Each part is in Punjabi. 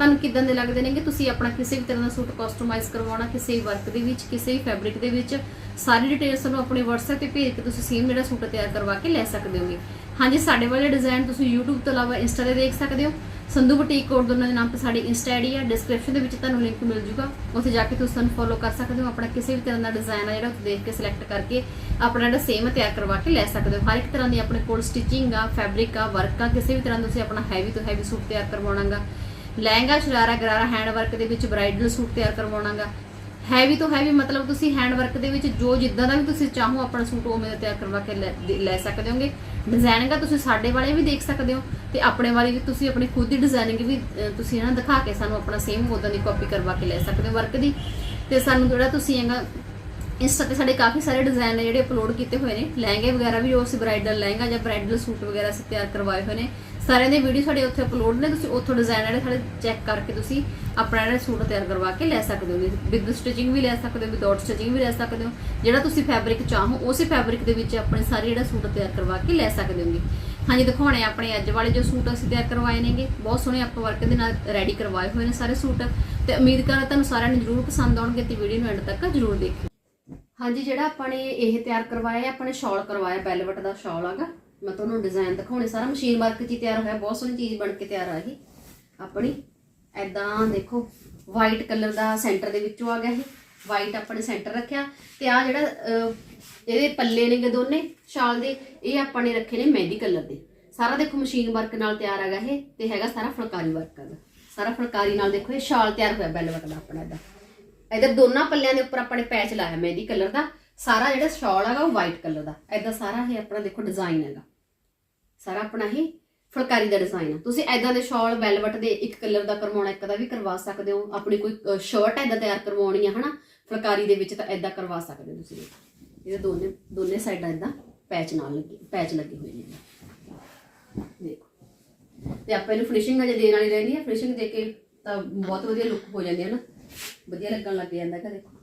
ਤੁਹਾਨੂੰ ਕਿਦਾਂ ਦੇ ਲੱਗਦੇ ਨੇਗੇ? ਤੁਸੀਂ ਆਪਣਾ ਕਿਸੇ ਵੀ ਤਰ੍ਹਾਂ ਦਾ ਸੂਟ ਕਸਟਮਾਈਜ਼ ਕਰਵਾਉਣਾ, ਕਿਸੇ ਵੀ ਵਰਕ ਦੇ ਵਿੱਚ, ਕਿਸੇ ਵੀ ਫੈਬਰਿਕ ਦੇ ਵਿੱਚ, ਸਾਰੀ ਡਿਟੇਲਸ ਤੁਹਾਨੂੰ ਆਪਣੇ WhatsApp ਤੇ ਭੇਜ ਕੇ ਤੁਸੀਂ ਸੇਮ ਜਿਹੜਾ ਸੂਟ ਤਿਆਰ ਕਰਵਾ ਕੇ ਲੈ ਸਕਦੇ ਹੋਗੇ। ਹਾਂਜੀ, ਸਾਡੇ ਵਾਲੇ ਡਿਜ਼ਾਈਨ ਤੁਸੀਂ YouTube ਤੋਂ ਇਲਾਵਾ Insta ਤੇ ਦੇਖ ਸਕਦੇ ਹੋ। ਸੰਧੂ ਬੁਟੀਕ ਕੋਡ ਦੋਨਾਂ ਦੇ ਨਾਮ ਤੇ ਸਾਡੀ ਇੰਸਟਾ ਆਈਡੀ ਹੈ ਡਿਸਕ੍ਰਿਪਸ਼ਨ ਦੇ ਵਿੱਚ ਤੁਹਾਨੂੰ ਲਿੰਕ ਮਿਲ ਜੂਗਾ। ਉੱਥੇ ਜਾ ਕੇ ਤੁਸੀਂ ਸਾਨੂੰ ਫੋਲੋ ਕਰ ਸਕਦੇ ਹੋ। ਆਪਣਾ ਕਿਸੇ ਵੀ ਤਰ੍ਹਾਂ ਦਾ ਡਿਜ਼ਾਈਨ ਆ ਜਿਹੜਾ ਉੱਥੇ ਦੇਖ ਕੇ ਸਿਲੈਕਟ ਕਰਕੇ ਆਪਣਾ ਜਿਹੜਾ ਸੇਮ ਤਿਆਰ ਕਰਵਾ ਕੇ ਲੈ ਸਕਦੇ ਹੋ। ਹਰ ਇੱਕ ਤਰ੍ਹਾਂ ਦੀ ਆਪਣੇ ਕੋਲ ਸਟਿਚਿੰਗ ਆ ਫੈਬਰਿਕ ਆ ਵਰਕ ਆ, ਕਿਸੇ ਵੀ ਤਰ੍ਹਾਂ ਦਾ ਤੁਸੀਂ ਆਪਣਾ ਹੈਵੀ ਤੋਂ ਹੈਵੀ ਸੂਟ ਤਿਆਰ ਕਰਵਾਉਣਾਗਾ ਲਹਿੰਗਾ, ਸ਼ਰਾਰਾ, ਗਰਾਰਾ ਹੈਂਡ ਵਰਕ ਦੇ ਵਿੱਚ ਬ੍ਰਾਈਡਲ ਸੂਟ ਤਿਆਰ ਕਰਵਾਉਣਾਗਾ। ਹੈਵੀ ਤੋਂ ਹੈਵੀ ਮਤਲਬ ਤੁਸੀਂ ਹੈਂਡ ਵਰਕ ਦੇ ਵਿੱਚ ਜੋ ਜਿੱਦਾਂ ਦਾ ਵੀ ਤੁਸੀਂ ਚਾਹੋ ਆਪਣਾ ਸੂਟ ਉਵੇਂ ਦਾ ਤਿਆਰ ਕਰਵਾ ਕੇ ਲੈ- ਸਕਦੇ ਹੋਗੇ। ਡਿਜ਼ਾਈਨਿੰਗ ਤੁਸੀਂ ਸਾਡੇ ਵਾਲੇ ਵੀ ਦੇਖ ਸਕਦੇ ਹੋ ਤੇ ਆਪਣੇ ਵਾਲੀ ਵੀ ਤੁਸੀਂ ਆਪਣੀ ਖੁਦ ਦੀ ਡਿਜ਼ਾਈਨਿੰਗ ਵੀ ਤੁਸੀਂ ਇਹਨਾਂ ਦਿਖਾ ਕੇ ਸਾਨੂੰ ਆਪਣਾ ਸੇਮ ਉਦਾਂ ਦੀ ਕਾਪੀ ਕਰਵਾ ਕੇ ਲੈ ਸਕਦੇ ਹੋ ਵਰਕ ਦੀ। ਤੇ ਸਾਨੂੰ ਜਿਹੜਾ ਤੁਸੀਂ ਹੈਗਾ ਇੰਸਟਾ ਤੇ ਸਾਡੇ ਕਾਫੀ ਸਾਰੇ ਡਿਜ਼ਾਈਨ ਨੇ ਜਿਹੜੇ ਅਪਲੋਡ ਕੀਤੇ ਹੋਏ ਨੇ। ਲਹਿੰਗੇ ਵਗੈਰਾ ਵੀ ਜੋ ਅਸੀਂ ਬ੍ਰਾਈਡਲ ਲਹਿੰਗਾ ਜਾਂ ਬ੍ਰਾਈਡਲ ਸੂਟ ਵਗੈਰਾ ਅਸੀਂ ਤਿਆਰ ਕਰਵਾਏ ਹੋਏ ਨੇ। ਸਾਰਿਆਂ ਦੇ ਵੀਡੀਓ ਸਾਡੇ ਉੱਥੇ ਅਪਲੋਡ ਨੇ। ਤੁਸੀਂ ਉੱਥੋਂ ਡਿਜ਼ਾਈਨ ਜਿਹੜੇ ਸਾਡੇ ਚੈੱਕ ਕਰਕੇ ਤੁਸੀਂ ਆਪਣਾ ਜਿਹੜਾ ਸੂਟ ਤਿਆਰ ਕਰਵਾ ਕੇ ਲੈ ਸਕਦੇ ਹੋ। ਵਿਦ ਸਟਿਚਿੰਗ ਵੀ ਲੈ ਸਕਦੇ ਹੋ ਵਿਦਆਊਟ ਸਟਿਚਿੰਗ ਵੀ ਲੈ ਸਕਦੇ ਹੋ। ਜਿਹੜਾ ਤੁਸੀਂ ਫੈਬਰਿਕ ਚਾਹੋ, ਉਸੇ ਫੈਬਰਿਕ ਦੇ ਵਿੱਚ ਆਪਣੇ ਸਾਰੇ ਜਿਹੜਾ ਸੂਟ ਤਿਆਰ ਕਰਵਾ ਕੇ ਲੈ ਸਕਦੇ ਹੋਗੇ। ਹਾਂਜੀ, ਦਿਖਾਉਣੇ ਆਪਣੇ ਅੱਜ ਵਾਲੇ ਜੋ ਸੂਟ ਅਸੀਂ ਤਿਆਰ ਕਰਵਾਏ ਨੇਗੇ। ਬਹੁਤ ਸੋਹਣੇ ਆਪਾਂ ਵਰਕ ਦੇ ਨਾਲ ਰੈਡੀ ਕਰਵਾਏ ਹੋਏ ਨੇ ਸਾਰੇ ਸੂਟ ਤੇ ਉਮੀਦ ਕਰਾਂ ਤੁਹਾਨੂੰ ਸਾਰਿਆਂ ਨੂੰ ਜਰੂਰ ਪਸੰਦ ਆਉਣਗੇ ਤੇ ਵੀਡੀਓ ਨੂੰ ਐਂਡ ਤੱਕ ਜਰੂਰ ਦੇਖਿਓ। ਹਾਂਜੀ, ਜਿਹੜਾ ਆਪਾਂ ਨੇ ਇਹ ਤਿਆਰ ਕਰਵਾਇਆ ਹੈ ਆਪਾਂ ਨੇ ਸ਼ਾਲ ਕਰਵਾਇਆ ਬੈਲਵਟ ਦਾ ਸ਼ਾਲ ਆਗਾ। ਮੈਂ ਤੁਹਾਨੂੰ ਡਿਜ਼ਾਈਨ ਦਿਖਾਉਣੇ, ਸਾਰਾ ਮਸ਼ੀਨ ਵਰਕ 'ਚ ਹੀ ਤਿਆਰ ਹੋਇਆ, ਬਹੁਤ ਸੋਹਣੀ ਚੀਜ਼ ਬਣ ਕੇ ਤਿਆਰ ਆ ਇਹ। ਆਪਣੀ ਐਦਾਂ ਦੇਖੋ ਵਾਈਟ ਕਲਰ ਦਾ ਸੈਂਟਰ ਦੇ ਵਿੱਚੋਂ ਆ ਗਿਆ ਇਹ। ਵਾਈਟ ਆਪਾਂ ਨੇ ਸੈਂਟਰ ਰੱਖਿਆ ਤੇ ਆ ਜਿਹੜਾ ਇਹਦੇ ਪੱਲੇ ਨੇਗੇ ਦੋਨੇ ਸ਼ਾਲ ਦੇ, ਇਹ ਆਪਾਂ ਨੇ ਰੱਖੇ ਨੇ ਮਹਿੰਦੀ ਕਲਰ ਦੇ। ਸਾਰਾ ਦੇਖੋ ਮਸ਼ੀਨ ਵਰਕ ਨਾਲ ਤਿਆਰ ਹੈਗਾ ਇਹ ਤੇ ਹੈਗਾ ਸਾਰਾ ਫੁਲਕਾਰੀ ਵਰਕ ਹੈਗਾ। ਸਾਰਾ ਫੁਲਕਾਰੀ ਨਾਲ ਦੇਖੋ ਇਹ ਸ਼ਾਲ ਤਿਆਰ ਹੋਇਆ ਬੈਲਵਟ ਦਾ ਆਪਣਾ ਇਹਦਾ ਇਧਰ ਦੋਨਾਂ ਪੱਲਿਆਂ ਦੇ ਉੱਪਰ ਆਪਾਂ ਨੇ ਪੈਚ ਲਾਇਆ ਮਹਿੰਦੀ ਕਲਰ ਦਾ। ਸਾਰਾ ਜਿਹੜਾ ਸ਼ਾਲ ਹੈਗਾ ਉਹ ਵਾਈਟ ਕਲਰ ਦਾ। ਐਦਾਂ ਸਾਰਾ ਇਹ ਆਪਣਾ ਦੇਖੋ ਡਿਜ਼ਾਈਨ ਹੈਗਾ। ਸਾਰਾ ਆਪਣਾ ਇਹ ਫੁਲਕਾਰੀ ਦਾ ਡਿਜ਼ਾਈਨ ਹੈ ਤੁਸੀਂ ਐਦਾਂ ਦੇ ਸ਼ਾਲ ਵੈਲਵਟ ਦੇ ਇੱਕ ਕਲਰ ਦਾ ਕਰਵਾਉਣਾ, ਇੱਕ ਦਾ ਵੀ ਕਰਵਾ ਸਕਦੇ ਹੋ। ਆਪਣੀ ਕੋਈ ਸ਼ਰਟ ਐਦਾਂ ਤਿਆਰ ਕਰਵਾਉਣੀ ਹੈ ਹਨਾ? ਫੁਲਕਾਰੀ ਦੇ ਵਿੱਚ ਤਾਂ ਐਦਾਂ ਕਰਵਾ ਸਕਦੇ ਹੋ ਤੁਸੀਂ। ਇਹਦੇ ਦੋਨੇ ਦੋਨੇ ਸਾਈਡਾਂ ਐਦਾਂ ਪੈਚ ਨਾਲ ਲੱਗੇ ਪੈਚ ਲੱਗੇ ਹੋਏ ਨੇ। ਦੇਖੋ। ਤੇ ਆਪਾਂ ਇਹਨੂੰ ਫਿਨਿਸ਼ਿੰਗ ਅਜੇ ਦੇਣ ਵਾਲੀ ਰਹਿੰਦੀ ਹੈ ਫਿਨਿਸ਼ਿੰਗ ਦੇ ਕੇ ਤਾਂ ਬਹੁਤ ਵਧੀਆ ਲੁੱਕ ਹੋ ਜਾਂਦੀ ਹੈ ਨਾ ਵਧੀਆ ਲੱਗਣ ਲੱਗ ਜਾਂਦਾ ਹੈਗਾ ਦੇਖੋ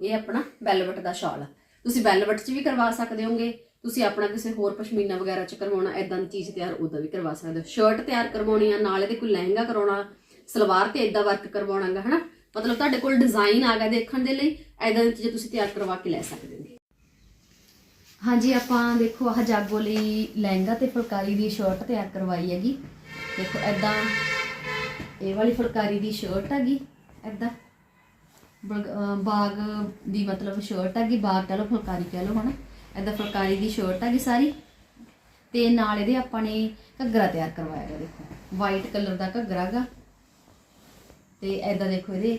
ਇਹ ਆਪਣਾ ਵੈਲਵਟ ਦਾ ਸ਼ਾਲ ਆ। ਤੁਸੀਂ ਵੈਲਵਟ 'ਚ ਵੀ ਕਰਵਾ ਸਕਦੇ ਹੋਗੇ। ਤੁਸੀਂ ਆਪਣਾ ਕਿਸੇ ਹੋਰ ਪਸ਼ਮੀਨਾ ਵਗੈਰਾ 'ਚ ਕਰਵਾਉਣਾ ਐਦਾਂ ਦੀ ਚੀਜ਼ ਤਿਆਰ ਉਹਦਾ ਵੀ ਕਰਵਾ ਸਕਦੇ ਹੋ। ਸ਼ਰਟ ਤਿਆਰ ਕਰਵਾਉਣੀ ਆ, ਨਾਲ ਇਹਦੇ ਕੋਈ ਲਹਿੰਗਾ ਕਰਾਉਣਾ ਸਲਵਾਰ ਤੇ ਐਦਾਂ ਵਰਕ ਕਰਵਾਉਣਾਗਾ, ਹਨਾ? ਮਤਲਬ ਤੁਹਾਡੇ ਕੋਲ ਡਿਜ਼ਾਈਨ ਆ ਗਿਆ ਦੇਖਣ ਦੇ ਲਈ ਐਦਾਂ ਦੀ ਚੀਜ਼ ਤੁਸੀਂ ਤਿਆਰ ਕਰਵਾ ਕੇ ਲੈ ਸਕਦੇ ਹੋ। ਹਾਂਜੀ, ਆਪਾਂ ਦੇਖੋ, ਆਹ ਜਾਗੋ ਲਈ ਲਹਿੰਗਾ ਤੇ ਫੁਲਕਾਰੀ ਦੀ ਸ਼ਰਟ ਤਿਆਰ ਕਰਵਾਈ ਹੈਗੀ। ਦੇਖੋ ਐਦਾਂ ਇਹ ਵਾਲੀ ਫੁਲਕਾਰੀ ਦੀ ਸ਼ਰਟ ਹੈਗੀ। ਐਦਾਂ ਬਲਗ- ਬਾਗ ਦੀ ਮਤਲਬ ਸ਼ਰਟ ਹੈਗੀ, ਬਾਗ ਕਹ ਲਓ, ਫੁਲਕਾਰੀ ਕਹ ਲਓ, ਹਨਾ? ਐਦਾਂ ਫੁਲਕਾਰੀ ਦੀ ਸ਼ਰਟ ਹੈਗੀ ਸਾਰੀ। ਤੇ ਨਾਲ ਇਹਦੇ ਆਪਾਂ ਨੇ ਘੱਗਰਾ ਤਿਆਰ ਕਰਵਾਇਆ ਹੈਗਾ ਦੇਖੋ। ਵਾਈਟ ਕਲਰ ਦਾ ਘੱਗਰਾ ਹੈਗਾ ਤੇ ਐਦਾਂ ਦੇਖੋ ਇਹਦੇ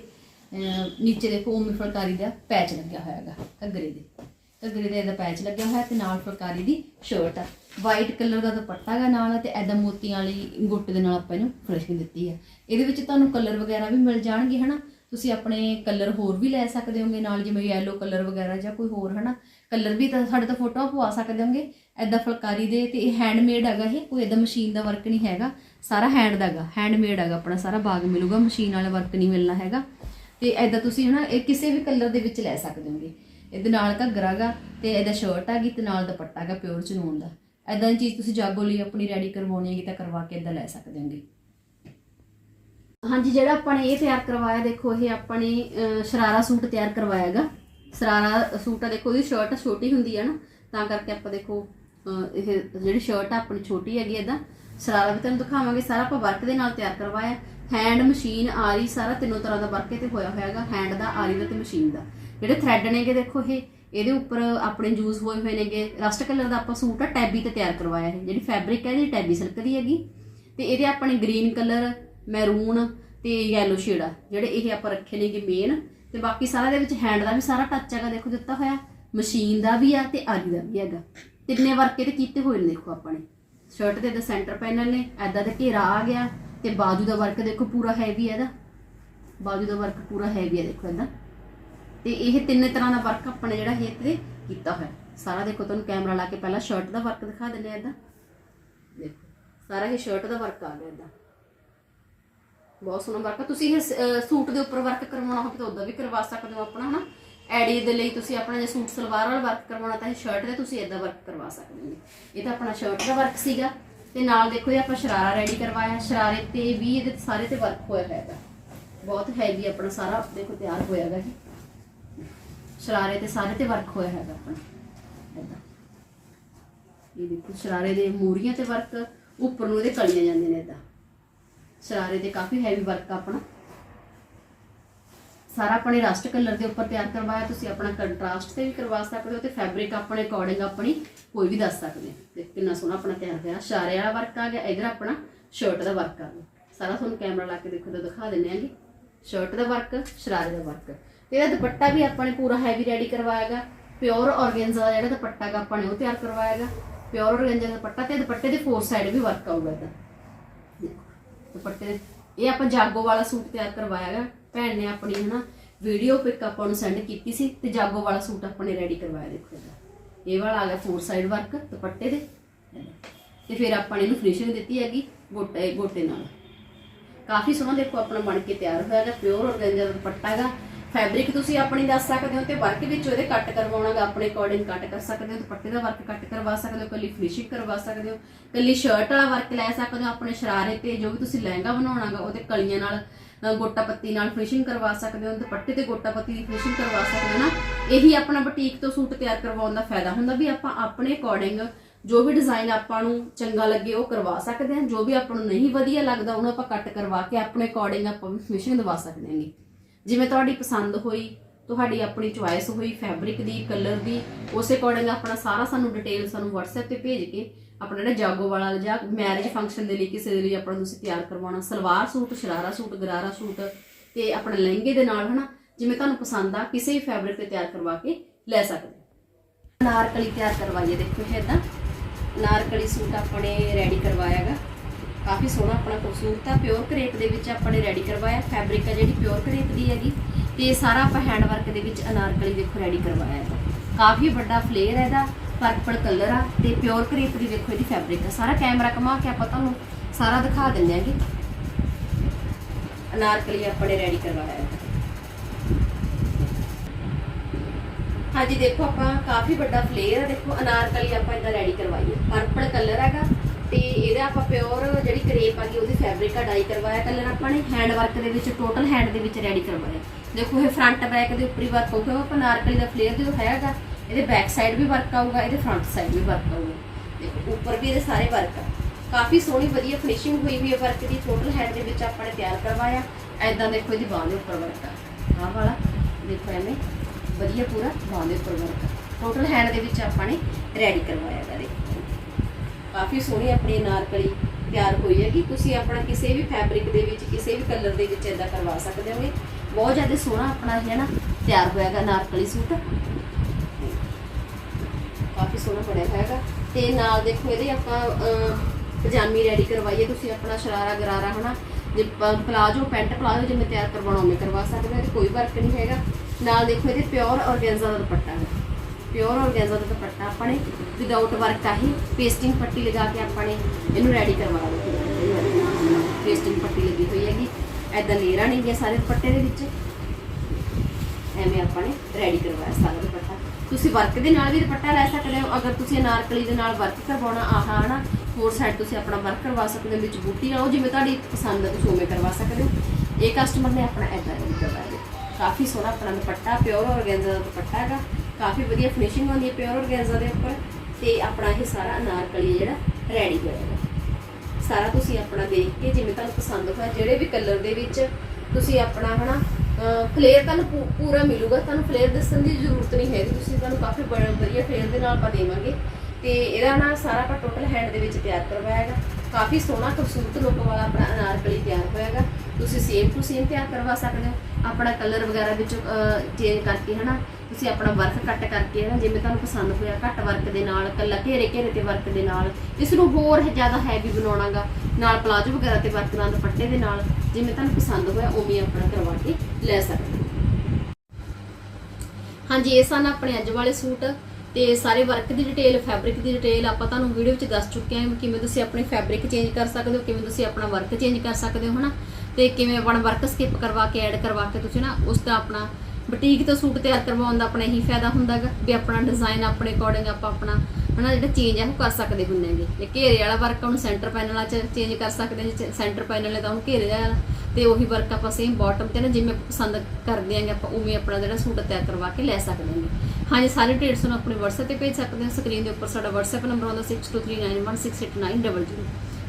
ਨੀਚੇ ਦੇਖੋ ਉਮੀ ਫੁਲਕਾਰੀ ਦਾ ਪੈਚ ਲੱਗਿਆ ਹੋਇਆ ਹੈਗਾ ਘੱਗਰੇ ਦੇ। ਘੱਗਰੇ ਦੇ ਇਹਦਾ ਪੈਚ ਲੱਗਿਆ ਹੋਇਆ ਤੇ ਨਾਲ ਫੁਲਕਾਰੀ ਦੀ ਸ਼ਰਟ ਆ। ਵਾਈਟ ਕਲਰ ਦਾ ਦੁਪੱਟਾ ਗਾ ਨਾਲ ਤੇ ਐਦਾਂ ਮੋਤੀਆਂ ਵਾਲੀ ਗੁੱਟ ਦੇ ਨਾਲ ਆਪਾਂ ਇਹਨੂੰ ਫਿਨਿਸ਼ਿੰਗ ਦਿੱਤੀ ਹੈ ਇਹਦੇ ਵਿੱਚ ਤੁਹਾਨੂੰ ਕਲਰ ਵਗੈਰਾ ਵੀ ਮਿਲ ਜਾਣਗੇ, ਹਨਾ? ਤੁਸੀਂ ਆਪਣੇ ਕਲਰ ਹੋਰ ਵੀ ਲੈ ਸਕਦੇ ਹੋਗੇ ਨਾਲ, ਜਿਵੇਂ ਯੈਲੋ ਕਲਰ ਵਗੈਰਾ ਜਾਂ ਕੋਈ ਹੋਰ, ਹਨਾ? ਕਲਰ ਵੀ ਤਾਂ ਸਾਡੇ ਤੋਂ ਫੋਟੋਆਂ ਪਵਾ ਸਕਦੇ ਹੋਗੇ। ਐਦਾਂ ਫੁਲਕਾਰੀ ਦੇ ਤੇ ਇਹ ਹੈਂਡਮੇਡ ਹੈਗਾ ਇਹ, ਕੋਈ ਐਦਾਂ ਮਸ਼ੀਨ ਦਾ ਵਰਕ ਨਹੀਂ ਹੈਗਾ। ਸਾਰਾ ਹੈਂਡ ਦਾ ਹੈਗਾ ਹੈਂਡਮੇਡ ਹੈਗਾ ਆਪਣਾ, ਸਾਰਾ ਬਾਗ ਮਿਲੂਗਾ ਮਸ਼ੀਨ ਵਾਲਾ ਵਰਕ ਨਹੀਂ ਮਿਲਣਾ ਹੈਗਾ। ਤੇ ਐਦਾਂ ਤੁਸੀਂ, ਹਨਾ, ਇਹ ਕਿਸੇ ਵੀ ਕਲਰ ਦੇ ਵਿੱਚ ਲੈ ਸਕਦੇ ਹੋਗੇ। ਇਹਦੇ ਨਾਲ ਘੱਗਰਾ ਗਾ ਤੇ ਇਹਦਾ ਸ਼ਰਟ ਹੈਗੀ ਤੇ ਨਾਲ ਦੁਪੱਟਾ ਹੈਗਾ ਪਿਓਰ ਚਨੂਨ ਦਾ। ਐਦਾਂ ਦੀ ਚੀਜ਼ ਤੁਸੀਂ ਜਾਗੋ ਲਈ ਆਪਣੀ ਰੈਡੀ ਕਰਵਾਉਣੀ ਹੈਗੀ ਤਾਂ ਕਰਵਾ ਕੇ ਇਦਾਂ ਲੈ ਸਕਦੇ ਹੋਗੇ। ਹਾਂਜੀ ਜਿਹੜਾ ਆਪਾਂ ਨੇ ਇਹ ਤਿਆਰ ਕਰਵਾਇਆ ਦੇਖੋ ਇਹ ਆਪਾਂ ਨੇ ਅਹ, ਸ਼ਰਾਰਾ ਸੂਟ ਤਿਆਰ ਕਰਵਾਇਆ ਹੈਗਾ। ਸ਼ਰਾਰਾ ਸੂਟ ਆ ਦੇਖੋ ਇਹਦੀ ਸ਼ਰਟ ਛੋਟੀ ਹੁੰਦੀ ਹੈ ਨਾ ਤਾਂ ਕਰਕੇ ਆਪਾਂ ਦੇਖੋ ਅਹ, ਇਹ ਜਿਹੜੀ ਸ਼ਰਟ ਆ ਆਪਣੀ ਛੋਟੀ ਹੈਗੀ ਇਹਦਾ ਸ਼ਰਾਰਾ ਵੀ ਤੁਹਾਨੂੰ ਦਿਖਾਵਾਂਗੇ ਸਾਰਾ ਆਪਾਂ ਵਰਕ ਦੇ ਨਾਲ ਤਿਆਰ ਕਰਵਾਇਆ। ਹੈਂਡ ਮਸ਼ੀਨ ਆਰੀ ਸਾਰਾ ਤਿੰਨੋਂ ਤਰ੍ਹਾਂ ਦਾ ਵਰਕ ਇਹ ਤੇ ਹੋਇਆ ਹੋਇਆ ਹੈਗਾ ਹੈਂਡ ਦਾ ਆਰੀ ਦਾ ਤੇ ਮਸ਼ੀਨ ਦਾ। ਜਿਹੜੇ ਥ੍ਰੈਡ ਨੇਗੇ ਦੇਖੋ ਇਹ ਇਹਦੇ ਉੱਪਰ ਆਪਣੇ ਯੂਜ਼ ਹੋਏ ਹੋਏ ਨੇਗੇ। ਰਸਟ ਕਲਰ ਦਾ ਆਪਾਂ ਸੂਟ ਆ ਟੈਬੀ ਤੇ ਤਿਆਰ ਕਰਵਾਇਆ ਹੈ ਜਿਹੜੀ ਫੈਬਰਿਕ ਹੈ ਇਹਦੀ ਟੈਬੀ ਸਿਲਕ ਦੀ ਹੈਗੀ। ਤੇ ਇਹਦੇ ਆਪਣੇ ਗ੍ਰੀਨ ਕਲਰ ਮੈਰੂਨ ਤੇ ਯੈਲੋ ਸ਼ੇਡ ਆ, ਜਿਹੜੇ ਇਹ ਆਪਾਂ ਰੱਖੇ ਨੇਗੇ ਮੇਨ ਤੇ ਬਾਕੀ ਸਾਰਾ ਦੇ ਵਿੱਚ ਹੈਂਡ ਦਾ ਵੀ ਸਾਰਾ ਟੱਚ ਹੈਗਾ, ਦੇਖੋ ਦਿੱਤਾ ਹੋਇਆ। ਮਸ਼ੀਨ ਦਾ ਵੀ ਆ ਤੇ ਆਰੀ ਦਾ ਵੀ ਹੈਗਾ। ਤਿੰਨੇ ਵਰਕ ਇਹਦੇ ਕੀਤੇ ਹੋਏ ਨੇ ਦੇਖੋ ਆਪਾਂ ਨੇ। ਸ਼ਰਟ ਦੇ ਦਾ ਸੈਂਟਰ ਪੈਨਲ ਨੇ ਐਦਾਂ ਦਾ ਘੇਰਾ ਆ ਗਿਆ ਤੇ ਬਾਜੂ ਦਾ ਵਰਕ ਦੇਖੋ ਪੂਰਾ ਹੈਵੀ ਹੈ ਇਹਦਾ। ਬਾਜੂ ਦਾ ਵਰਕ ਪੂਰਾ ਹੈਵੀ ਹੈ ਦੇਖੋ ਇਦਾਂ ਤੇ ਇਹ ਤਿੰਨ ਤਰ੍ਹਾਂ ਦਾ ਵਰਕ ਆਪਾਂ ਨੇ ਜਿਹੜਾ ਇਹ ਤੇ ਕੀਤਾ ਹੋਇਆ। ਸਾਰਾ ਦੇਖੋ, ਤੁਹਾਨੂੰ ਕੈਮਰਾ ਲਾ ਕੇ ਪਹਿਲਾਂ ਸ਼ਰਟ ਦਾ ਵਰਕ ਦਿਖਾ ਦਿੰਦੇ ਆ ਇਦਾਂ। ਦੇਖੋ, ਸਾਰਾ ਇਹ ਸ਼ਰਟ ਦਾ ਵਰਕ ਆ ਗਿਆ ਇਦਾਂ। ਬਹੁਤ ਸੋਹਣਾ ਵਰਕ ਤੁਸੀਂ ਇਹ ਸੂਟ ਦੇ ਉੱਪਰ ਵਰਕ ਕਰਵਾਉਣਾ ਹੋਵੇ ਤਾਂ ਉਦਾਂ ਵੀ ਕਰਵਾ ਸਕਦੇ ਹੋ ਆਪਣਾ, ਹਨਾ? ਐਡੀ ਦੇ ਲਈ ਤੁਸੀਂ ਆਪਣਾ ਜੇ ਸੂਟ ਸਲਵਾਰ ਵਾਲਾ ਵਰਕ ਕਰਵਾਉਣਾ ਤਾਂ ਇਹ ਸ਼ਰਟ ਤੇ ਤੁਸੀਂ ਇਦਾਂ ਵਰਕ ਕਰਵਾ ਸਕਦੇ ਹੋ ਇਹ ਤਾਂ ਆਪਣਾ ਸ਼ਰਟ ਦਾ ਵਰਕ ਸੀਗਾ। ਤੇ ਨਾਲ ਦੇਖੋ ਇਹ ਆਪਾਂ ਸ਼ਰਾਰਾ ਰੈਡੀ ਕਰਵਾਇਆ। ਸ਼ਰਾਰੇ ਤੇ ਵੀ ਇਹਦੇ ਸਾਰੇ ਤੇ ਵਰਕ ਹੋਇਆ ਹੋਇਆ ਹੈਗਾ ਬਹੁਤ ਹੈਵੀ ਆਪਣਾ ਸਾਰਾ ਦੇਖੋ ਤਿਆਰ ਹੋਇਆ ਹੈਗਾ ਜੀ ਸ਼ਰਾਰੇ ਤੇ ਸਾਰੇ ਤੇ ਵਰਕ ਹੋਇਆ ਹੈਗਾ ਆਪਣਾ। ਏਦਾਂ। ਇਹ ਦੇਖੋ, ਸ਼ਰਾਰੇ ਦੇ ਮੂਰੀਆਂ ਤੇ ਵਰਕ, ਉੱਪਰ ਨੂੰ ਇਹਦੇ ਕਲੀਆਂ ਜਾਂਦੇ ਨੇ ਇਦਾਂ ਸ਼ਰਾਰੇ ਤੇ ਕਾਫੀ ਹੈਵੀ ਵਰਕ ਆਪਣਾ। ਸਾਰਾ ਆਪਣੇ ਰਸਟ ਕਲਰ ਦੇ ਉੱਪਰ ਤਿਆਰ ਕਰਵਾਇਆ, ਤੁਸੀਂ ਆਪਣਾ ਕੰਟਰਾਸਟ ਤੇ ਵੀ ਕਰਵਾ ਸਕਦੇ ਹੋ ਤੇ ਫੈਬਰਿਕ ਆਪਣੇ ਅਕੋਰਡਿੰਗ ਆਪਣੀ ਕੋਈ ਵੀ ਦੱਸ ਸਕਦੇ ਹੋ। ਦੇਖ, ਕਿੰਨਾ ਸੋਹਣਾ ਆਪਣਾ ਤਿਆਰ ਹੋਇਆ। ਸ਼ਾਰੇ ਵਾਲਾ ਵਰਕ ਆ ਗਿਆ, ਇਧਰ ਆਪਣਾ ਸ਼ਰਟ ਦਾ ਵਰਕ ਆ ਗਿਆ। ਸਾਰਾ ਤੁਹਾਨੂੰ ਕੈਮਰਾ ਲਾ ਕੇ ਦੇਖੋ, ਤਾਂ ਦਿਖਾ ਦਿੰਨੇ ਆਂਗੇ ਸ਼ਰਟ ਦਾ ਵਰਕ ਸ਼ਰਾਰੇ ਦਾ ਵਰਕ ਇਹਦਾ ਦੁਪੱਟਾ ਵੀ ਆਪਾਂ ਨੇ ਪੂਰਾ ਹੈਵੀ ਰੈਡੀ ਕਰਵਾਇਆਗਾ ਪਿਓਰ ਔਰਗੈਂਜ਼ਾ ਦਾ ਜਿਹੜਾ ਦੁਪੱਟਾ ਗਾ ਆਪਾਂ ਨੇ ਉਹ ਤਿਆਰ ਕਰਵਾਇਆਗਾ ਪਿਓਰ ਔਰਗੈਂਜ਼ਾ ਦਾ ਦੁਪੱਟਾ ਤੇ ਦੁਪੱਟੇ ਦੇ ਫੋਰ ਸਾਈਡ ਵੀ ਵਰਕ ਆਊਗਾ ਇਹਦਾ। ਦੁਪੱਟੇ ਦੇ, ਇਹ ਆਪਾਂ ਜਾਗੋ ਵਾਲਾ ਸੂਟ ਤਿਆਰ ਕਰਵਾਇਆ ਗਾ ਭੈਣ ਨੇ ਆਪਣੀ ਹਨਾ ਵੀਡੀਓ ਪਿਕ ਆਪਾਂ ਨੂੰ ਸੈਂਡ ਕੀਤੀ ਸੀ ਤੇ ਜਾਗੋ ਵਾਲਾ ਸੂਟ ਆਪਾਂ ਨੇ ਰੈਡੀ ਕਰਵਾਇਆ, ਦੇਖੋ ਇਹਦਾ। ਇਹ ਵਾਲਾ ਆ ਗਿਆ ਫੋਰ ਸਾਈਡ ਵਰਕ ਦੁਪੱਟੇ ਦੇ। ਤੇ ਫਿਰ ਆਪਾਂ ਨੇ ਇਹਨੂੰ ਫਿਨਿਸ਼ਿੰਗ ਦਿੱਤੀ ਹੈਗੀ ਗੋਟੇ ਗੋਟੇ ਨਾਲ। ਕਾਫੀ ਸੋਹਣਾ ਦੇਖੋ ਆਪਣਾ ਬਣ ਕੇ ਤਿਆਰ ਹੋਇਆ ਹੈਗਾ ਪਿਓਰ ਔਰਗੈਂਜਾ ਦਾ ਦੁਪੱਟਾ ਹੈਗਾ ਫੈਬਰਿਕ ਤੁਸੀਂ ਆਪਣੀ ਦੱਸ ਸਕਦੇ ਹੋ ਤੇ ਵਰਕ ਵਿੱਚ ਉਹਦੇ ਕੱਟ ਕਰਵਾਉਣਾਗਾ ਆਪਣੇ ਅਕੋਰਡਿੰਗ ਕੱਟ ਕਰ ਸਕਦੇ ਹੋ ਦੁਪੱਟੇ ਦਾ ਵਰਕ ਕੱਟ ਕਰਵਾ ਸਕਦੇ ਹੋ ਕੱਲੀ ਫਿਨਿਸ਼ਿੰਗ ਕਰਵਾ ਸਕਦੇ ਹੋ ਕੱਲੀ ਸ਼ਰਟ ਵਾਲਾ ਵਰਕ ਲੈ ਸਕਦੇ ਹੋ ਆਪਣੇ ਸ਼ਰਾਰੇ ਤੇ ਜੋ ਵੀ ਤੁਸੀਂ ਲਹਿੰਗਾ ਬਣਾਉਣਾਗਾ ਉਹਦੇ ਕਲੀਆਂ ਨਾਲ ਅ, ਗੋਟਾ ਪੱਤੀ ਨਾਲ ਫਿਨਿਸ਼ਿੰਗ ਕਰਵਾ ਸਕਦੇ ਹੋ ਦੁਪੱਟੇ ਤੇ ਗੋਟਾ ਪੱਤੀ ਦੀ ਫਿਨਿਸ਼ਿੰਗ ਕਰਵਾ ਸਕਦੇ ਹੋ ਨਾ ਇਹੀ ਆਪਣਾ ਬੁਟੀਕ ਤੋਂ ਸੂਟ ਤਿਆਰ ਕਰਵਾਉਣ ਦਾ ਫਾਇਦਾ ਹੁੰਦਾ ਵੀ ਆਪਾਂ ਆਪਣੇ ਅਕੋਰਡਿੰਗ ਜੋ ਵੀ ਡਿਜ਼ਾਈਨ ਆਪਾਂ ਨੂੰ ਚੰਗਾ ਲੱਗੇ ਉਹ ਕਰਵਾ ਸਕਦੇ ਹਾਂ ਜੋ ਵੀ ਆਪਾਂ ਨੂੰ ਨਹੀਂ ਵਧੀਆ ਲੱਗਦਾ ਉਹਨੂੰ ਆਪਾਂ ਕੱਟ ਕਰਵਾ ਕੇ ਆਪਣੇ ਅਕੋਰਡਿੰਗ ਆਪਾਂ ਫਿਨਿਸ਼ਿੰਗ ਦਵਾ ਸਕਦੇ ਹਾਂਗੇ। ਜਿਵੇਂ ਤੁਹਾਡੀ ਪਸੰਦ ਹੋਈ, ਤੁਹਾਡੀ ਆਪਣੀ ਚੁਆਇਸ ਹੋਈ ਫੈਬਰਿਕ ਦੀ ਕਲਰ ਦੀ, ਉਸੇ ਅਕੋਰਡਿੰਗ ਆਪਣਾ ਸਾਰਾ ਸਾਨੂੰ ਡਿਟੇਲ ਸਾਨੂੰ WhatsApp ਤੇ ਭੇਜ ਕੇ ਆਪਣਾ ਜਿਹੜਾ ਜਾਗੋ ਵਾਲਾ ਜਾਂ ਮੈਰਿਜ ਫੰਕਸ਼ਨ ਦੇ ਲਈ ਕਿਸੇ ਦੇ ਲਈ ਆਪਣਾ ਤੁਸੀਂ ਤਿਆਰ ਕਰਵਾਉਣਾ। Salwar suit, sharara suit, gharara suit ਤੇ ਆਪਣੇ ਲਹਿੰਗੇ ਦੇ ਨਾਲ, ਹਨਾ? ਜਿਵੇਂ ਤੁਹਾਨੂੰ ਪਸੰਦ ਆ, ਕਿਸੇ ਵੀ ਫੈਬਰਿਕ ਤੇ ਤਿਆਰ ਕਰਵਾ ਕੇ ਲੈ ਸਕਦੇ ਹੋ। ਅਨਾਰਕਲੀ ਤਿਆਰ ਕਰਵਾਈਏ, ਦੇਖੋ ਇਹ ਇਦਾਂ ਅਨਾਰਕਲੀ ਸੂਟ ਆਪਣੇ ਰੈਡੀ ਕਰਵਾਇਆਗਾ ਕਾਫੀ ਸੋਹਣਾ ਆਪਣਾ ਖੂਬਸੂਰਤ ਆ ਪਿਓਰ ਕਰੇਪ ਦੇ ਵਿੱਚ ਆਪਾਂ ਨੇ ਰੈਡੀ ਕਰਵਾਇਆ ਫੈਬਰਿਕ ਆ ਜਿਹੜੀ ਪਿਓਰ ਕਰੇਪ ਦੀ ਹੈਗੀ ਤੇ ਸਾਰਾ ਆਪਾਂ ਹੈਂਡ ਵਰਕ ਦੇ ਵਿੱਚ ਅਨਾਰਕਲੀ ਦੇਖੋ ਰੈਡੀ ਕਰਵਾਇਆ ਹੈ ਕਾਫੀ ਵੱਡਾ ਫਲੇਅਰ ਹੈ ਇਹਦਾ ਪਰਪਲ ਕਲਰ ਆ ਤੇ ਪਿਓਰ ਕਰੇਪ ਦੀ ਦੇਖੋ ਇਹਦੀ ਫੈਬਰਿਕ ਆ। ਸਾਰਾ ਕੈਮਰਾ ਕਮਾ ਕੇ ਆਪਾਂ ਤੁਹਾਨੂੰ ਸਾਰਾ ਦਿਖਾ ਦਿੰਦੇ ਆਂਗੇ। ਅਨਾਰਕਲੀ ਆਪਾਂ ਨੇ ਰੈਡੀ ਕਰਵਾਇਆ ਹੈ ਹਾਂਜੀ, ਦੇਖੋ ਆਪਾਂ ਕਾਫੀ ਵੱਡਾ ਫਲੇਅਰ ਆ, ਦੇਖੋ ਅਨਾਰਕਲੀ ਆਪਾਂ ਇਹਦਾ ਰੈਡੀ ਕਰਵਾਈ ਹੈ ਪਰਪਲ ਕਲਰ ਹੈਗਾ ਤੇ ਇਹਦਾ ਆਪਾਂ ਪਿਓਰ ਜਿਹੜੀ ਕਰੇਪ ਆ ਗਈ, ਉਹਦੀ ਫੈਬਰਿਕ ਆ ਡਾਈ ਕਰਵਾਇਆ। ਕਲਰ ਆਪਾਂ ਨੇ ਹੈਂਡ ਵਰਕ ਦੇ ਵਿੱਚ ਟੋਟਲ ਹੈਂਡ ਦੇ ਵਿੱਚ ਰੈਡੀ ਕਰਵਾਇਆ। ਦੇਖੋ, ਇਹ ਫਰੰਟ ਬੈਕ ਦੇ ਉੱਪਰੀ ਵਰਕ ਹੋਊਗਾ ਆਪਾਂ ਨਾਰਕਲੀ ਦਾ ਫਲੇਅਰ ਜੋ ਹੈਗਾ, ਇਹਦੇ ਬੈਕ ਸਾਈਡ ਵੀ ਵਰਕ ਆਊਗਾ, ਇਹਦੇ ਫਰੰਟ ਸਾਈਡ ਵੀ ਵਰਕ ਆਊਗਾ। ਦੇਖੋ, ਉੱਪਰ ਵੀ ਇਹਦੇ ਸਾਰੇ ਵਰਕ ਆ। ਕਾਫੀ ਸੋਹਣੀ, ਵਧੀਆ ਫਿਨਿਸ਼ਿੰਗ ਹੋਈ ਹੋਈ ਹੈ ਵਰਕ ਦੀ। ਟੋਟਲ ਹੈਂਡ ਦੇ ਵਿੱਚ ਆਪਾਂ ਨੇ ਤਿਆਰ ਕਰਵਾਇਆ। ਐਦਾਂ ਦੇਖੋ, ਇਹਦੀ ਬਾਹ ਦੇ ਉੱਪਰ ਵਰਕ ਆ। ਆਹ ਵਾਲਾ, ਦੇਖੋ ਐਵੇਂ, ਵਧੀਆ ਪੂਰਾ ਬਾਹ ਦੇ ਉੱਪਰ ਵਰਕ ਟੋਟਲ ਹੈਂਡ ਦੇ ਵਿੱਚ ਆਪਾਂ ਨੇ ਰੈਡੀ ਕਰਵਾਇਆ ਗਾ ਦੇਖੋ। ਕਾਫੀ ਸੋਹਣੀ ਆਪਣੀ ਅਨਾਰਕਲੀ ਤਿਆਰ ਹੋਈ ਹੈਗੀ। ਤੁਸੀਂ ਆਪਣਾ ਕਿਸੇ ਵੀ ਫੈਬਰਿਕ ਦੇ ਵਿੱਚ, ਕਿਸੇ ਵੀ ਕਲਰ ਦੇ ਵਿੱਚ ਇਦਾਂ ਕਰਵਾ ਸਕਦੇ ਹੋਗੇ। ਬਹੁਤ ਜ਼ਿਆਦਾ ਸੋਹਣਾ ਆਪਣਾ ਇਹ ਹੈ ਨਾ, ਤਿਆਰ ਹੋਇਆਗਾ ਅਨਾਰਕਲੀ ਸੂਟ। ਕਾਫੀ ਸੋਹਣਾ ਬਣਿਆ ਹੋਇਆ ਹੈਗਾ। ਤੇ ਨਾਲ ਦੇਖੋ ਇਹਦੇ ਆਪਾਂ ਪਜਾਮੀ ਰੈਡੀ ਕਰਵਾਈਏ। ਤੁਸੀਂ ਆਪਣਾ ਸ਼ਰਾਰਾ ਗਰਾਰਾ ਹਨਾ, ਜੇ ਪਲਾਜੋ ਪੈਂਟ ਪਲਾਜੋ ਜਿਵੇਂ ਤਿਆਰ ਕਰਵਾਉਣਾ, ਉਵੇਂ ਕਰਵਾ ਸਕਦੇ ਹੋ। ਇਹਦੇ ਕੋਈ ਵਰਕ ਨਹੀਂ ਹੈਗਾ। ਨਾਲ ਦੇਖੋ ਇਹਦੇ ਪਿਓਰ ਔਰਗੈਂਜ਼ਾ ਦਾ ਦੁਪੱਟਾ ਹੈ। ਪਿਓਰ ਔਰਗੈਂਜ਼ਾ ਦਾ ਦੁਪੱਟਾ ਆਪਾਂ ਨੇ ਵਿਦਆਊਟ ਵਰਕ ਆਹੀ ਪੇਸਟਿੰਗ ਪੱਟੀ ਲਗਾ ਕੇ ਆਪਾਂ ਨੇ ਇਹਨੂੰ ਰੈਡੀ ਕਰਵਾ ਦਿੱਤਾ। ਪੇਸਟਿੰਗ ਪੱਟੀ ਲੱਗੀ ਹੋਈ ਹੈਗੀ। ਐਦਾਂ ਲੇਅਰਾਂ ਨਹੀਂ ਗਿਆ ਸਾਰੇ ਦੁਪੱਟੇ ਦੇ ਵਿੱਚ। ਐਵੇਂ ਆਪਾਂ ਨੇ ਰੈਡੀ ਕਰਵਾਇਆ ਸਾਰਾ ਦੁਪੱਟਾ। ਤੁਸੀਂ ਵਰਕ ਦੇ ਨਾਲ ਵੀ ਦੁਪੱਟਾ ਲੈ ਸਕਦੇ ਹੋ। ਅਗਰ ਤੁਸੀਂ ਅਨਾਰਕਲੀ ਦੇ ਨਾਲ ਵਰਕ ਕਰਵਾਉਣਾ, ਆਹ ਹਨਾ ਫੋਰ ਸਾਈਡ ਤੁਸੀਂ ਆਪਣਾ ਵਰਕ ਕਰਵਾ ਸਕਦੇ ਹੋ, ਵਿੱਚ ਬੂਟੀ ਲਾਓ, ਜਿਵੇਂ ਤੁਹਾਡੀ ਪਸੰਦ ਹੈ ਤੁਸੀਂ ਉਵੇਂ ਕਰਵਾ ਸਕਦੇ ਹੋ। ਇਹ ਕਸਟਮਰ ਨੇ ਆਪਣਾ ਐਦਾਂ ਰੈਡੀ ਕਰਵਾਇਆ ਕਾਫੀ ਸੋਹਣਾ ਆਪਣਾ ਦੁਪੱਟਾ ਪਿਓਰ ਔਰਗੈਂਜ਼ਾ ਦਾ ਦੁਪੱਟਾ ਹੈਗਾ। ਕਾਫੀ ਵਧੀਆ ਫਿਨਿਸ਼ਿੰਗ ਹੁੰਦੀ ਹੈ ਪਿਓਰ ਔਰਗੈਂਜ਼ਾ ਦੇ ਉੱਪਰ। ਤੇ ਆਪਣਾ ਇਹ ਸਾਰਾ ਅਨਾਰਕਲੀ ਜਿਹੜਾ ਰੈਡੀ ਹੋਇਆ ਹੈਗਾ ਸਾਰਾ ਤੁਸੀਂ ਆਪਣਾ ਦੇਖ ਕੇ ਜਿਵੇਂ ਤੁਹਾਨੂੰ ਪਸੰਦ ਹੋਇਆ, ਜਿਹੜੇ ਵੀ ਕਲਰ ਦੇ ਵਿੱਚ ਤੁਸੀਂ ਆਪਣਾ ਹਨਾ ਫਲੇਅਰ ਤੁਹਾਨੂੰ ਪੂ- ਪੂਰਾ ਮਿਲੂਗਾ। ਤੁਹਾਨੂੰ ਫਲੇਅਰ ਦੱਸਣ ਦੀ ਜ਼ਰੂਰਤ ਨਹੀਂ ਹੈਗੀ। ਤੁਸੀਂ ਤੁਹਾਨੂੰ ਕਾਫੀ ਬੜਾ ਵਧੀਆ ਫਲੇਅਰ ਦੇ ਨਾਲ ਆਪਾਂ ਦੇਵਾਂਗੇ। ਤੇ ਇਹਦਾ ਨਾ ਸਾਰਾ ਆਪਾਂ ਟੋਟਲ ਹੈਂਡ ਦੇ ਵਿੱਚ ਤਿਆਰ ਕਰਵਾਇਆ ਹੈਗਾ। ਕਾਫੀ ਸੋਹਣਾ, ਖੂਬਸੂਰਤ ਲੁੱਕ ਵਾਲਾ ਆਪਣਾ ਅਨਾਰਕਲੀ ਤਿਆਰ ਹੋਇਆ ਹੈਗਾ। ਤੁਸੀਂ ਸੇਮ ਟੂ ਸੇਮ ਤਿਆਰ ਕਰਵਾ ਸਕਦੇ ਹੋ। ਆਪਣਾ ਕਲਰ ਵਗੈਰਾ ਵਿੱਚ ਚੇਂਜ ਕਰਕੇ, ਹਨਾ? ਤੁਸੀਂ ਆਪਣਾ ਵਰਕ ਕੱਟ ਕਰਕੇ, ਹਨਾ? ਜਿਵੇਂ ਤੁਹਾਨੂੰ ਪਸੰਦ ਹੋਇਆ, ਘੱਟ ਵਰਕ ਦੇ ਨਾਲ ਕੱਲਾ ਘੇਰੇ ਘੇਰੇ ਤੇ ਵਰਕ ਦੇ ਨਾਲ। ਇਸ ਨੂੰ ਹੋਰ ਜ਼ਿਆਦਾ ਹੈਵੀ ਬਣਾਉਣਾਗਾ। ਨਾਲ ਪਲਾਜੋ ਵਗੈਰਾ ਤੇ ਵਰਕ ਨਾਲ ਦੁਪੱਟੇ ਦੇ ਨਾਲ, ਜਿਵੇਂ ਤੁਹਾਨੂੰ ਪਸੰਦ ਹੋਇਆ, ਉਵੇਂ ਆਪਣਾ ਕਰਵਾ ਕੇ ਲੈ ਸਕਦੇ ਹਾਂਜੀ, ਇਹ ਸਨ ਆਪਣੇ ਅੱਜ ਵਾਲੇ ਸੂਟ। ਤੇ ਸਾਰੇ ਵਰਕ ਦੀ ਡਿਟੇਲ ਫੈਬਰਿਕ ਦੀ ਡਿਟੇਲ ਆਪਾਂ ਤੁਹਾਨੂੰ ਵੀਡੀਓ ਵਿੱਚ ਦੱਸ ਚੁੱਕੇ ਹਾਂ ਕਿਵੇਂ ਤੁਸੀਂ ਆਪਣੇ ਫੈਬਰਿਕ ਚੇਂਜ ਕਰ ਸਕਦੇ ਹੋ, ਕਿਵੇਂ ਤੁਸੀਂ ਆਪਣਾ ਵਰਕ ਚੇਂਜ ਕਰ ਸਕਦੇ ਹੋ, ਹਨਾ? ਤੇ ਕਿਵੇਂ ਆਪਣਾ ਵਰਕ ਸਕਿਪ ਕਰਵਾ ਕੇ ਐਡ ਕਰਵਾ ਕੇ ਤੁਸੀਂ ਨਾ ਉਸ ਦਾ ਆਪਣਾ ਬੁਟੀਕ ਤੋਂ ਸੂਟ ਤਿਆਰ ਕਰਵਾਉਣ ਦਾ ਆਪਣਾ ਇਹੀ ਫਾਇਦਾ ਹੁੰਦਾ ਹੈਗਾ ਵੀ ਆਪਣਾ ਡਿਜ਼ਾਈਨ ਆਪਣੇ ਅਕੋਰਡਿੰਗ ਆਪਾਂ ਆਪਣਾ, ਹਨਾ, ਜਿਹੜਾ ਚੇਂਜ ਹੈ ਉਹ ਕਰ ਸਕਦੇ ਹੁੰਦੇ ਹੈਗੇ। ਜੇ ਘੇਰੇ ਵਾਲਾ ਵਰਕ ਉਹਨੂੰ ਸੈਂਟਰ ਪੈਨਲਾਂ 'ਚ ਚੇਂਜ ਕਰ ਸਕਦੇ ਹਾਂ ਜੇ ਸੈਂਟਰ ਪੈਨਲ ਹੈ ਤਾਂ ਉਹਨੂੰ ਘੇਰੇ ਵਾਲਾ, ਤੇ ਉਹੀ ਵਰਕ ਆਪਾਂ ਸੇਮ ਬਾਟਮ ਤੇ ਨਾ ਜਿਵੇਂ ਪਸੰਦ ਕਰਦੇ ਆਂਗੇ ਆਪਾਂ ਉਵੇਂ ਆਪਣਾ ਜਿਹੜਾ ਸੂਟ ਤਿਆਰ ਕਰਵਾ ਕੇ ਲੈ ਸਕਦੇ ਹਾਂ ਹਾਂਜੀ ਸਾਰੇ ਡਿਟੇਲਸ ਨੂੰ ਆਪਣੇ WhatsApp ਤੇ ਭੇਜ ਸਕਦੇ ਹੋ। ਸਕਰੀਨ ਦੇ ਉੱਪਰ ਸਾਡਾ WhatsApp ਨੰਬਰ ਆਉਂਦਾ 6239168900